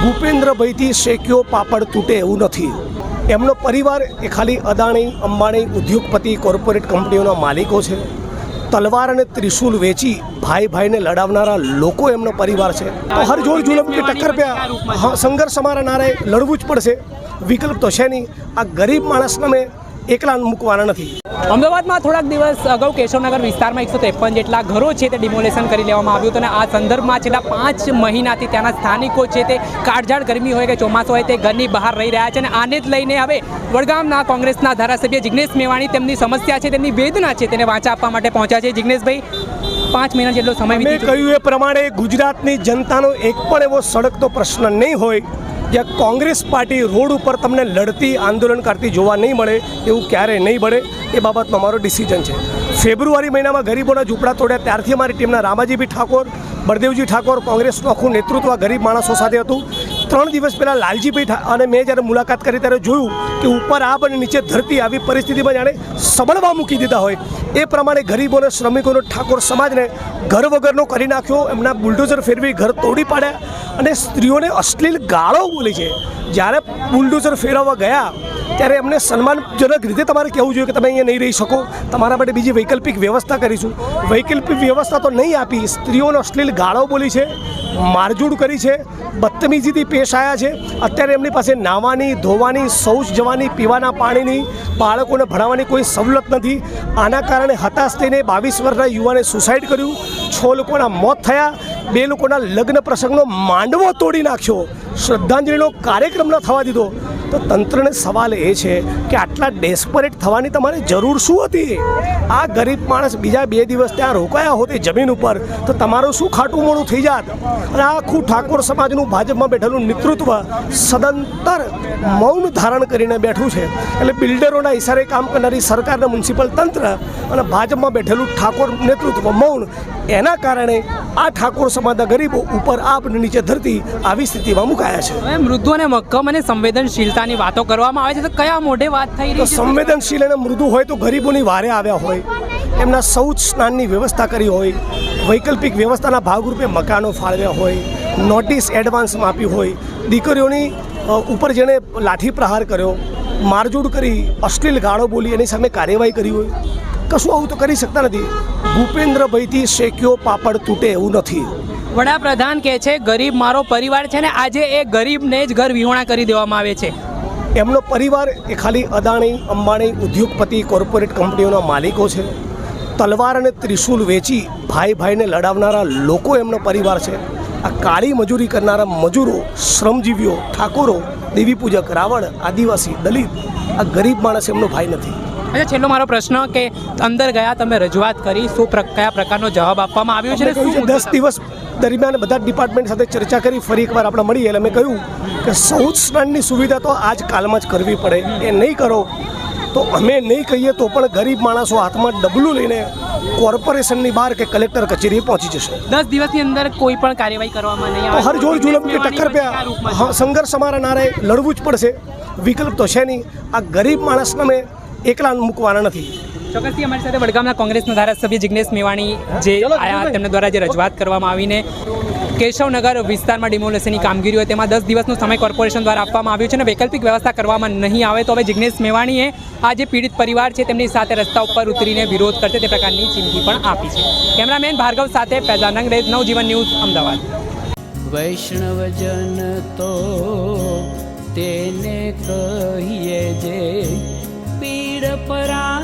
ભૂપેન્દ્રભાઈથી શેક્યો પાપડ તૂટે એવું નથી. એમનો પરિવાર એ ખાલી અદાણી, અંબાણી ઉદ્યોગપતિ કોર્પોરેટ કંપનીઓના માલિકો છે. તલવાર અને ત્રિશુલ વેચી ભાઈ ભાઈને લડાવનારા લોકો એમનો પરિવાર છે. તો હર જોડ જુલમ કે ટક્કર પે સંઘર્ષ અમારા નારે લડવું જ પડશે. વિકલ્પ તો છે નહીં. આ ગરીબ માણસને મેં એકલા મૂકવાના નથી. અમદાવાદમાં થોડાક દિવસ અગાઉ કેશવનગર વિસ્તારમાં એકસો ત્રેપન જેટલા ઘરો છે તે ડિમોલેશન કરી લેવામાં આવ્યું હતું અને આ સંદર્ભમાં છેલ્લા પાંચ મહિનાથી ત્યાંના સ્થાનિકો છે તે કાળઝાળ ગરમી હોય કે ચોમાસું હોય તે ઘરની બહાર રહી રહ્યા છે અને આને જ લઈને હવે વડગામના કોંગ્રેસના ધારાસભ્ય જિગ્નેશ મેવાણી તેમની સમસ્યા છે તેમની વેદના છે તેને વાંચા આપવા માટે પહોંચ્યા છે. જિગ્નેશભાઈ પાંચ મહિના જેટલો સમય મેં કહ્યું એ પ્રમાણે ગુજરાતની જનતાનો એક પણ એવો સડકતો પ્રશ્ન નહીં હોય જ્યાં કોંગ્રેસ પાર્ટી રોડ ઉપર તમને લડતી આંદોલન કરતી જોવા નહીં મળે, એવું ક્યારેય નહીં મળે એ બાબતનો અમારો ડિસિઝન છે. ફેબ્રુઆરી મહિનામાં ગરીબોના ઝૂંપડા તોડ્યા. ત્યારથી અમારી ટીમના રામાજીભાઈ ઠાકોર, બળદેવજી ઠાકોર કોંગ્રેસનું આખું નેતૃત્વ ગરીબ માણસો સાથે હતું. ત્રણ દિવસ પહેલાં લાલજીભાઈ ઠા- અને મેં જ્યારે મુલાકાત કરી ત્યારે જોયું કે ઉપર આ અને નીચે ધરતી આવી પરિસ્થિતિમાં જાણે સબળવા મૂકી દીધા હોય. એ પ્રમાણે ગરીબોને શ્રમિકોનો ઠાકોર સમાજને ઘર વગરનો કરી નાખ્યો. એમના બુલડોઝર ફેરવી ઘર તોડી પાડ્યા અને સ્ત્રીઓને અશ્લીલ ગાળો બોલી છે. જ્યારે બુલડોઝર ફેરવવા ગયા ત્યારે એમને સન્માનજનક રીતે તમારે કહેવું જોઈએ કે તમે અહીંયા નહીં રહી શકો. તમારા માટે બીજી વૈકલ્પિક વ્યવસ્થા કરીશું. વૈકલ્પિક વ્યવસ્થા તો નહીં આપી, સ્ત્રીઓનો અશ્લીલ ગાળો બોલી છે, મારઝૂડ કરી છે, બદતમીજીથી પેશ આવ્યા છે. અત્યારે એમની પાસે નાવાની ધોવાની, શૌચ જવાની, પીવાના પાણીની, બાળકોને ભણાવવાની કોઈ સવલત નથી. આના કારણે હતાશ થઈને બાવીસ વર્ષના યુવાને સુસાઇડ કર્યું. છ લોકોના મોત થયા. બે લોકોના લગ્ન પ્રસંગનો માંડવો તોડી નાખ્યો. શ્રદ્ધાંજલિનો કાર્યક્રમ ન થવા દીધો. તો તંત્રને સવાલ એ છે કે આટલા ડેસ્પરેટ થવાની તમારે જરૂર શું હતી? આ ગરીબ માણસ બીજા બે દિવસ ત્યાં રોકાયા હોતી જમીન ઉપર, તો તમારું શું ખાટું મોડું થઈ જાત? અને આખું ઠાકોર સમાજનું ભાજપમાં બેઠેલું નેતૃત્વ સદંતર મૌન ધારણ કરીને બેઠું છે. એટલે બિલ્ડરોના ઇશારે કામ કરનારી સરકારના મ્યુનિસિપલ તંત્ર અને ભાજપમાં બેઠેલું ઠાકોર નેતૃત્વ મૌન, એના કારણે આ ઠાકોર સમાજના ગરીબો ઉપર આપ નીચે ધરતી આવી સ્થિતિમાં મુકાયા છે. મૃદુ અને મક્કમ અને સંવેદનશીલતાની વાતો કરવામાં આવે છે તો કયા મોઢે વાત થઈ રહી છે? સંવેદનશીલ અને મૃદુ હોય તો ગરીબોની વારે આવ્યા હોય એમના શૌચ સ્નાનની વ્યવસ્થા કરી હોય વૈકલ્પિક વ્યવસ્થાના ભાગરૂપે મકાનો ફાળવ્યા હોય નોટિસ એડવાન્સમાં આપી હોય દીકરીઓની ઉપર જેણે લાઠી પ્રહાર કર્યો મારઝૂડ કરી અશ્લીલ ગાળો બોલી એની સામે કાર્યવાહી કરી હોય કશું આવું તો કરી શકતા નથી. ભૂપેન્દ્રભાઈથી શેક્યો પાપડ તૂટે એવું નથી. વડાપ્રધાન કહે છે ગરીબ મારો પરિવાર છે ને આજે એ ગરીબને જ ઘર વિહોણા કરી દેવામાં આવે છે. એમનો પરિવાર એ ખાલી અદાણી અંબાણી ઉદ્યોગપતિ કોર્પોરેટ કંપનીઓના માલિકો છે. તલવાર અને ત્રિશુલ વેચી ભાઈ ભાઈને લડાવનારા લોકો એમનો પરિવાર છે. આ કાળી મજૂરી કરનારા મજૂરો શ્રમજીવીઓ ઠાકોરો દેવી પૂજક રાવણ આદિવાસી દલિત આ ગરીબ માણસ એમનો ભાઈ નથી. અચ્છા છેલ્લો મારો પ્રશ્ન કે અંદર ગયા તમે રજૂઆત કરી શું કયા પ્રકારનો જવાબ આપવામાં આવ્યો છે શું દસ દિવસ દરમિયાન બધા ડિપાર્ટમેન્ટ સાથે ચર્ચા કરી ફરી એકવાર આપણે મળીએ એટલે મેં કહ્યું કે શૌચ સ્નાનની સુવિધા તો આજ કાલમાં જ કરવી પડે એ નહીં કરો. તો અમે નહીં કહીએ તો પણ ગરીબ માણસો હાથમાં ડબલું લઈને કોર્પોરેશનની બહાર કે કલેક્ટર કચેરીએ પહોંચી જશે. દસ દિવસની અંદર કોઈ પણ કાર્યવાહી કરવામાં નહીં આવે હર જોર જુલમ કે ટક્કર પે સંઘર્ષ અમારા નારે લડવું જ પડશે વિકલ્પ તો છે નહીં. આ ગરીબ માણસને મેં એકલા મૂકવાના નથી. ચોક્કસથી અમારી સાથે વડગામના કોંગ્રેસના ધારાસભ્ય જિગ્નેશ મેવાણી જે આયા તેમના દ્વારા જે રજૂઆત કરવામાં આવીને કેશવનગર વિસ્તારમાં ડિમોલેશનની કામગીરી હોય તેમાં દસ દિવસનો સમય કોર્પોરેશન દ્વારા આપવામાં આવ્યો છે અને વૈકલ્પિક વ્યવસ્થા કરવામાં નહીં આવે તો હવે જિગ્નેશ મેવાણીએ આ જે પીડિત પરિવાર છે તેમની સાથે રસ્તા ઉપર ઉતરીને વિરોધ કરશે તે પ્રકારની ચીમકી પણ આપી છે. કેમેરામેન ભાર્ગવ સાથે પેદાનંગ અંગ્રેજ નવજીવન ન્યૂઝ અમદાવાદ. વૈષ્ણવજન તો તેને કહીએ જે पीडपरा